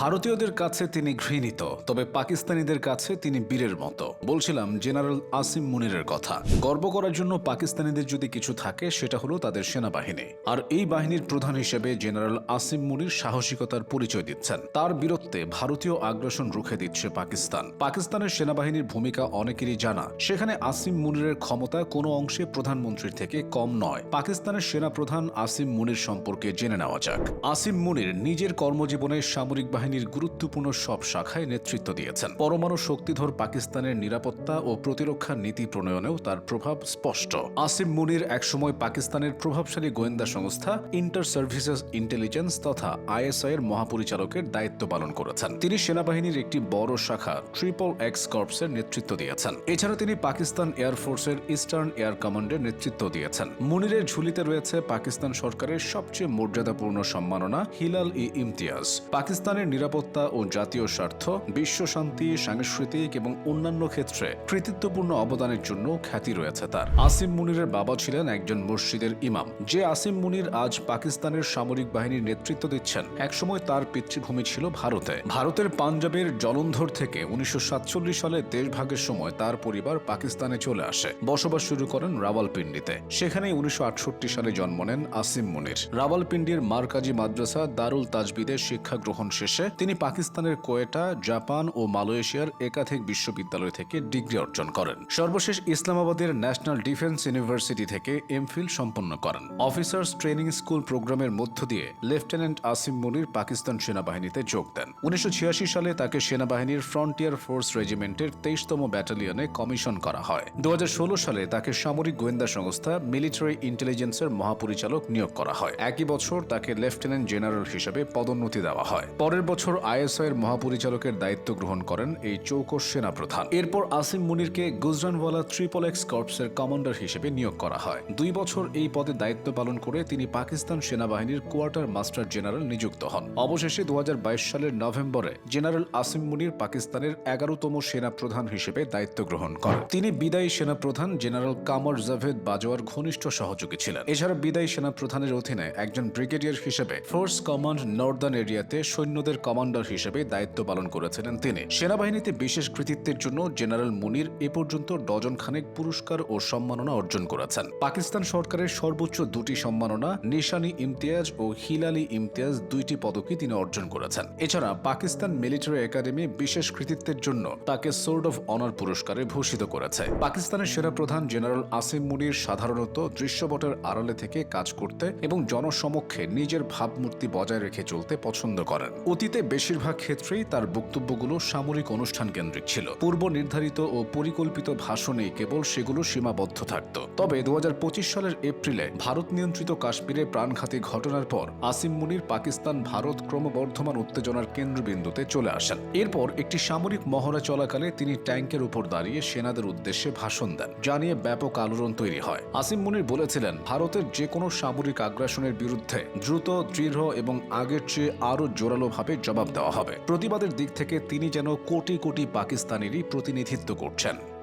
ভারতীয়দের কাছে তিনি ঘৃণিত, তবে পাকিস্তানিদের কাছে তিনি বীরের মতো। বলছিলাম জেনারেল আসিম মুনিরের কথা। গর্ব করার জন্য পাকিস্তানিদের যদি কিছু থাকে, সেটা হলো তাদের সেনাবাহিনী। আর এই বাহিনীর প্রধান হিসেবে জেনারেল আসিম মুনির সাহসিকতার পরিচয় দিচ্ছেন। তার বীরত্বে ভারতীয় আগ্রাসন রুখে দিচ্ছে পাকিস্তান। পাকিস্তানের সেনাবাহিনীর ভূমিকা অনেকেরই জানা। সেখানে আসিম মুনিরের ক্ষমতা কোনো অংশে প্রধানমন্ত্রীর থেকে কম নয়। পাকিস্তানের সেনা প্রধান আসিম মুনির সম্পর্কে জেনে নেওয়া যাক। আসিম মুনির নিজের কর্মজীবনে সামরিক বাহিনীর গুরুত্বপূর্ণ সব শাখায় নেতৃত্ব দিয়েছেন। পরমাণু শক্তিধর পাকিস্তানের নিরাপত্তা ও প্রতিরক্ষা নীতি প্রণয়নেও তার প্রভাব স্পষ্ট। আসিম মুনির একসময় পাকিস্তানের প্রভাবশালী গোয়েন্দা সংস্থা ইন্টার সার্ভিসেস ইন্টেলিজেন্স তথা আইএসআই এর মহাপরিচালকের দায়িত্ব পালন করেছেন। তিনি সেনাবাহিনীর একটি বড় শাখা ট্রিপল এক্স কর্পসের নেতৃত্ব দিয়েছেন। এছাড়া তিনি পাকিস্তান এয়ারফোর্সের ইস্টার্ন এয়ার কমান্ডের নেতৃত্ব দিয়েছেন। মুনিরের ঝুলিতে রয়েছে পাকিস্তান সরকারের সবচেয়ে মর্যাদাপূর্ণ সম্মাননা হিলাল ই ইমতিয়াজ পাকিস্তানের নিরাপত্তা ও জাতীয় স্বার্থ, বিশ্ব শান্তি, সাংস্কৃতিক এবং অন্যান্য ক্ষেত্রে কৃতিত্বপূর্ণ অবদানের জন্য খ্যাতি রয়েছে তার। আসিম মুনিরের বাবা ছিলেন একজন মসজিদের ইমাম। যে আসিম মুনির আজ পাকিস্তানের সামরিক বাহিনীর নেতৃত্ব দিচ্ছেন, একসময় তার পিতৃভূমি ছিল ভারতে। ভারতের পাঞ্জাবের জলন্ধর থেকে উনিশশো সাতচল্লিশ সালে দেশভাগের সময় তার পরিবার পাকিস্তানে চলে আসে। বসবাস শুরু করেন রাওয়ালপিন্ডিতে। সেখানেই উনিশশো আটষট্টি সালে জন্ম নেন আসিম মুনির। রাওয়ালপিন্ডির মারকাজি মাদ্রাসা দারুল তাজবিদে শিক্ষা গ্রহণ শেষে তিনি পাকিস্তানের কোয়েটা, জাপান ও মালয়েশিয়ার একাধিক বিশ্ববিদ্যালয় থেকে ডিগ্রি অর্জন করেন। সর্বশেষ ইসলামাবাদের ন্যাশনাল ডিফেন্স ইউনিভার্সিটি থেকে এমফিল সম্পন্ন করেন। অফিসার্স ট্রেনিং স্কুল প্রোগ্রামের মধ্য দিয়ে লেফটেন্যান্ট আসিম মুনির পাকিস্তান সেনাবাহিনীতে যোগ দেন। উনিশশো ছিয়াশি সালে তাকে সেনাবাহিনীর ফ্রন্টিয়ার ফোর্স রেজিমেন্টের তেইশতম ব্যাটালিয়নে কমিশন করা হয়। দু হাজার ষোলো সালে তাকে সামরিক গোয়েন্দা সংস্থা মিলিটারি ইন্টেলিজেন্সের মহাপরিচালক নিয়োগ করা হয়। একই বছর তাকে লেফটেন্যান্ট জেনারেল হিসেবে পদোন্নতি দেওয়া হয়। পরের বছর আইএসআই এর মহাপরিচালকের দায়িত্ব গ্রহণ করেন এই চৌকস সেনাপ্রধান। এরপর আসিম মুনিরকে গুজরানওয়ালা ট্রিপল এক্স কর্পসের কমান্ডার হিসেবে নিয়োগ করা হয়। দুই বছর এই পদে দায়িত্ব পালন করে তিনি পাকিস্তান সেনাবাহিনীর কোয়ার্টার মাস্টার জেনারেল নিযুক্ত হন। অবশেষে দুই হাজার বাইশ সালের নভেম্বরে জেনারেল আসিম মুনির পাকিস্তানের এগারোতম সেনা প্রধান হিসেবে দায়িত্ব গ্রহণ করেন। তিনি বিদায়ী সেনাপ্রধান জেনারেল কামর জাভেদ বাজোয়ার ঘনিষ্ঠ সহযোগী ছিলেন। এছাড়া বিদায়ী সেনাপ্রধানের অধীনে একজন ব্রিগেডিয়ার হিসেবে ফোর্স কমান্ড নর্দার্ন এরিয়াতে সৈন্যদের কমান্ডার হিসেবে দায়িত্ব পালন করেছিলেন তিনি। সেনাবাহিনীতে বিশেষ কৃতিত্বের জন্য জেনারেল মুনির এ পর্যন্ত ডজন খানেক পুরস্কার ও সম্মাননা অর্জন করেছেন। পাকিস্তান সরকারের সর্বোচ্চ দুটি সম্মাননা, নিশানি ইমতিয়াজ ও হিলালি ইমতিয়াজ দুইটি পদকই তিনি অর্জন করেছেন। এছাড়া পাকিস্তান মিলিটারি একাডেমি বিশেষ কৃতিত্বের জন্য তাকে সোর্ড অফ অনার পুরস্কারে ভূষিত করেছে। পাকিস্তানের সেরা প্রধান জেনারেল আসিম মুনির সাধারণত দৃশ্যপটের আড়ালে থেকে কাজ করতে এবং জনসমক্ষে নিজের ভাবমূর্তি বজায় রেখে চলতে পছন্দ করেন। অতীতে বেশিরভাগ ক্ষেত্রেই তার বক্তব্যগুলো সামরিক অনুষ্ঠান কেন্দ্রিক ছিল। পূর্ব নির্ধারিত ও পরিকল্পিত ভাষণেই কেবল সেগুলো সীমাবদ্ধ থাকত। তবে দুহাজার পঁচিশ সালের এপ্রিলে ভারত নিয়ন্ত্রিত কাশ্মীরে প্রাণঘাতী ঘটনার পর আসিম মুনির পাকিস্তান ভারত ক্রমবর্ধমান উত্তেজনার কেন্দ্রবিন্দুতে চলে আসেন। এরপর একটি সামরিক মহড়া চলাকালে তিনি ট্যাঙ্কের উপর দাঁড়িয়ে সেনাদের উদ্দেশ্যে ভাষণ দেন যা নিয়ে ব্যাপক আলোড়ন তৈরি হয়। আসিম মুনির বলেছিলেন, ভারতের যে কোনো সামরিক আগ্রাসনের বিরুদ্ধে দ্রুত, দৃঢ় এবং আগের চেয়ে আরও জোরালোভাবে জবাব দেওয়া হবে। প্রতিবাদের দিক থেকে তিনি যেন কোটি কোটি পাকিস্তানেরই প্রতিনিধিত্ব করছেন।